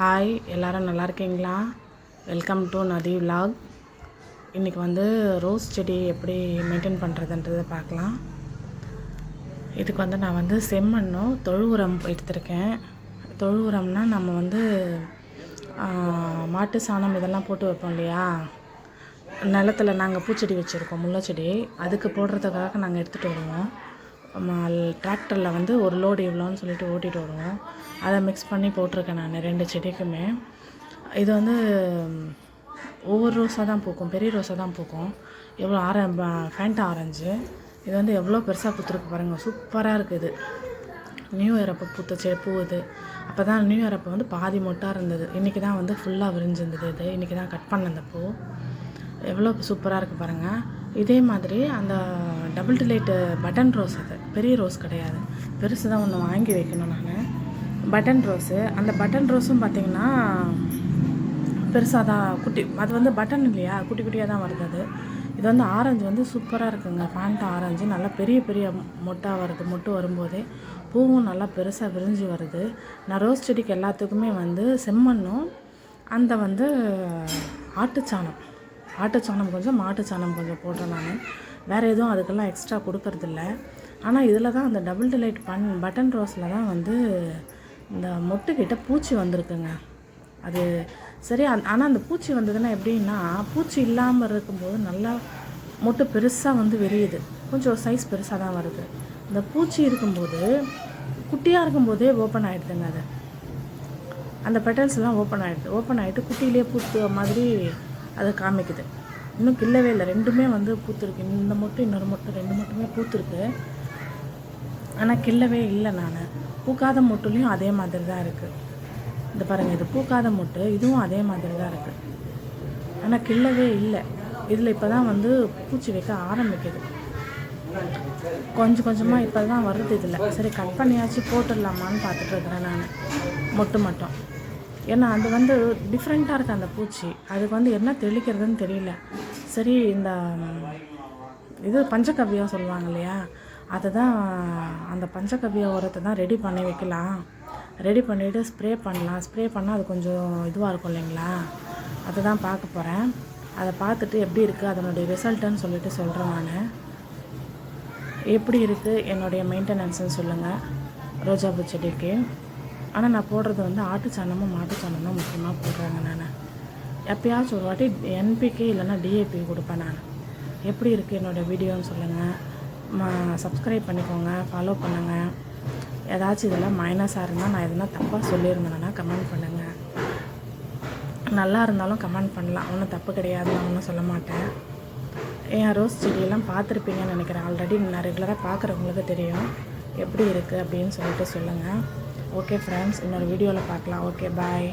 Hi எல்லோரும் நல்லா இருக்கீங்களா? வெல்கம் டு நதி விலாக் இன்றைக்கி வந்து ரோஸ் செடி எப்படி மெயின்டைன் பண்ணுறதுன்றதை பார்க்கலாம். இதுக்கு வந்து நான் வந்து செம்மண்ணும் தொழு உரம் எடுத்திருக்கேன். தொழு உரம்னா நம்ம வந்து மாட்டு சாணம் இதெல்லாம் போட்டு வைப்போம் இல்லையா? நிலத்துல நாங்கள் பூச்செடி வச்சுருக்கோம் முல்லைச்செடி. அதுக்கு போடுறதுக்காக நாங்கள் எடுத்துகிட்டு வருவோம். டிராக்டரில் வந்து ஒரு லோடு இவ்வளோன்னு சொல்லிட்டு ஓட்டிகிட்டு வருவோம். அதை மிக்ஸ் பண்ணி போட்டிருக்கேன் நான் ரெண்டு செடிக்குமே. இது வந்து ஒவ்வொரு ரோஸாக தான் பூக்கும் பெரிய ரோஸாக தான் பூக்கும். எவ்வளோ ஆர ஃபேண்டா ஆரஞ்சு இது வந்து எவ்வளோ பெருசாக பூத்துருக்கு பாருங்கள் சூப்பராக இருக்குது நியூ இயர் அப்போ பூத்த செ பூ இது. அப்போ தான் நியூ இயர் அப்போ வந்து பாதி மொட்டாக இருந்தது. இன்றைக்கி தான் வந்து ஃபுல்லாக விரிஞ்சிருந்தது இது. இன்றைக்கி தான் கட் பண்ண அந்த பூ. எவ்வளோ சூப்பராக இருக்குது பாருங்கள் இதே மாதிரி அந்த டபுள் டிலைட்டு பட்டன் ரோஸ் அது. பெரிய ரோஸ் கிடையாது. பெருசு தான் ஒன்று வாங்கி வைக்கணும் நான். Button rose. அந்த பட்டன் ரோஸும் பார்த்திங்கன்னா பெருசாக தான் குட்டி அது வந்து பட்டன் இல்லையா? குட்டி குட்டியாக தான் வருது அது. இது வந்து ஆரஞ்சு வந்து சூப்பராக இருக்குங்க. Band orange. நல்லா பெரிய பெரிய மொட்டாக வருது. மொட்டு வரும்போதே பூவும் நல்லா பெருசாக விரிஞ்சு வருது. நான் ரோஸ் செடிக்கு எல்லாத்துக்குமே வந்து செம்மண்ணும் அந்த வந்து ஆட்டுச்சாணம். ஆட்டுச்சாணம் கொஞ்சம் மாட்டுச்சாணம் கொஞ்சம் போட்டேன் நான். வேறு எதுவும் அதுக்கெல்லாம் எக்ஸ்ட்ரா கொடுக்கறதில்ல. ஆனால் இதில் தான் அந்த டபுள் டிலைட் பன் பட்டன் ரோஸில் தான் வந்து இந்த மொட்டுக்கிட்ட பூச்சி வந்திருக்குங்க. அது சரி ஆனால் அந்த பூச்சி வந்ததுன்னா எப்படின்னா பூச்சி இல்லாமல் இருக்கும்போது நல்லா மொட்டு பெருசாக வந்து விரியுது. கொஞ்சம் சைஸ் பெருசாக தான் வருது. இந்த பூச்சி இருக்கும்போது குட்டியாக இருக்கும்போதே ஓப்பன் ஆகிடுதுங்க அது. அந்த பெட்டல்ஸ் எல்லாம் ஓப்பன் ஆகிடுது ஓப்பன் ஆகிட்டு குட்டியிலே பூத்து மாதிரி அதை காமிக்குது. இன்னும் கில்லவே இல்லை. ரெண்டுமே வந்து பூத்துருக்கு. இந்த மொட்டு இன்னொரு மொட்டு ரெண்டு மட்டுமே பூத்துருக்கு. ஆனால் கில்லவே இல்லை நான். பூக்காத மொட்டுலேயும் அதே மாதிரி தான் இருக்குது இந்த பாருங்கள் இது பூக்காத மொட்டு இதுவும் அதே மாதிரி தான் இருக்குது ஆனால் கில்லவே இல்லை. இதில் இப்போ தான் வந்து பூச்சி வைக்க ஆரம்பிக்குது. கொஞ்சம் கொஞ்சமாக இப்போ தான் வருது இதில். சரி கட் பண்ணியாச்சு போட்டுடலாமான்னு பார்த்துட்டு இருக்கிறேன் நான். மொட்டு மட்டும். ஏன்னா அது வந்து டிஃப்ரெண்ட்டாக இருக்குது அந்த பூச்சி. அதுக்கு வந்து என்ன தெளிக்கிறதுன்னு தெரியல. சரி இந்த இது பஞ்சகவ்யம் சொல்லுவாங்க இல்லையா? அதை தான் அந்த பஞ்சகவ்ய உரத்தை தான் ரெடி பண்ணி வைக்கலாம். ரெடி பண்ணிவிட்டு ஸ்ப்ரே பண்ணலாம். ஸ்ப்ரே பண்ணால் அது கொஞ்சம் இதுவாக இருக்கும் இல்லைங்களா? அதை தான் பார்க்க போகிறேன் அதை பார்த்துட்டு எப்படி இருக்குது அதனுடைய ரிசல்ட்டுன்னு சொல்லிட்டு சொல்கிறேன் நான். எப்படி இருக்குது என்னுடைய மெயின்டெனன்ஸ்னு சொல்லுங்கள் ரோஜாப்பூ செடிக்கு. ஆனால் நான் போடுறது வந்து ஆட்டு சாணமும் மாட்டு சாணமும் முக்கியமாக போடுறாங்க நான். எப்பயாச்சும் ஒரு வாட்டி என்பிகே இல்லைன்னா டிஏபி கொடுப்பேன் நான். எப்படி இருக்குது என்னோடய வீடியோன்னு சொல்லுங்கள் சப்ஸ்கிரைப் பண்ணிக்கோங்க ஃபாலோ பண்ணுங்கள் ஏதாச்சும் இதெல்லாம் மைனஸாக இருந்தால் நான் எதுனா தப்பாக சொல்லியிருந்தேன்னா கமெண்ட் பண்ணுங்கள் நல்லா இருந்தாலும் கமெண்ட் பண்ணலாம். ஒன்றும் தப்பு கிடையாது நான் ஒன்றும் சொல்ல மாட்டேன். என் ரோஸ் செடியெல்லாம் பார்த்துருப்பீங்கன்னு நினைக்கிறேன். ஆல்ரெடி நான் ரெகுலராக பார்க்குறவங்களுக்கு தெரியும். எப்படி இருக்குது அப்படின்னு சொல்லிட்டு சொல்லுங்கள் ஓகே ஃப்ரெண்ட்ஸ் இன்னொரு வீடியோவில் பார்க்கலாம். Okay bye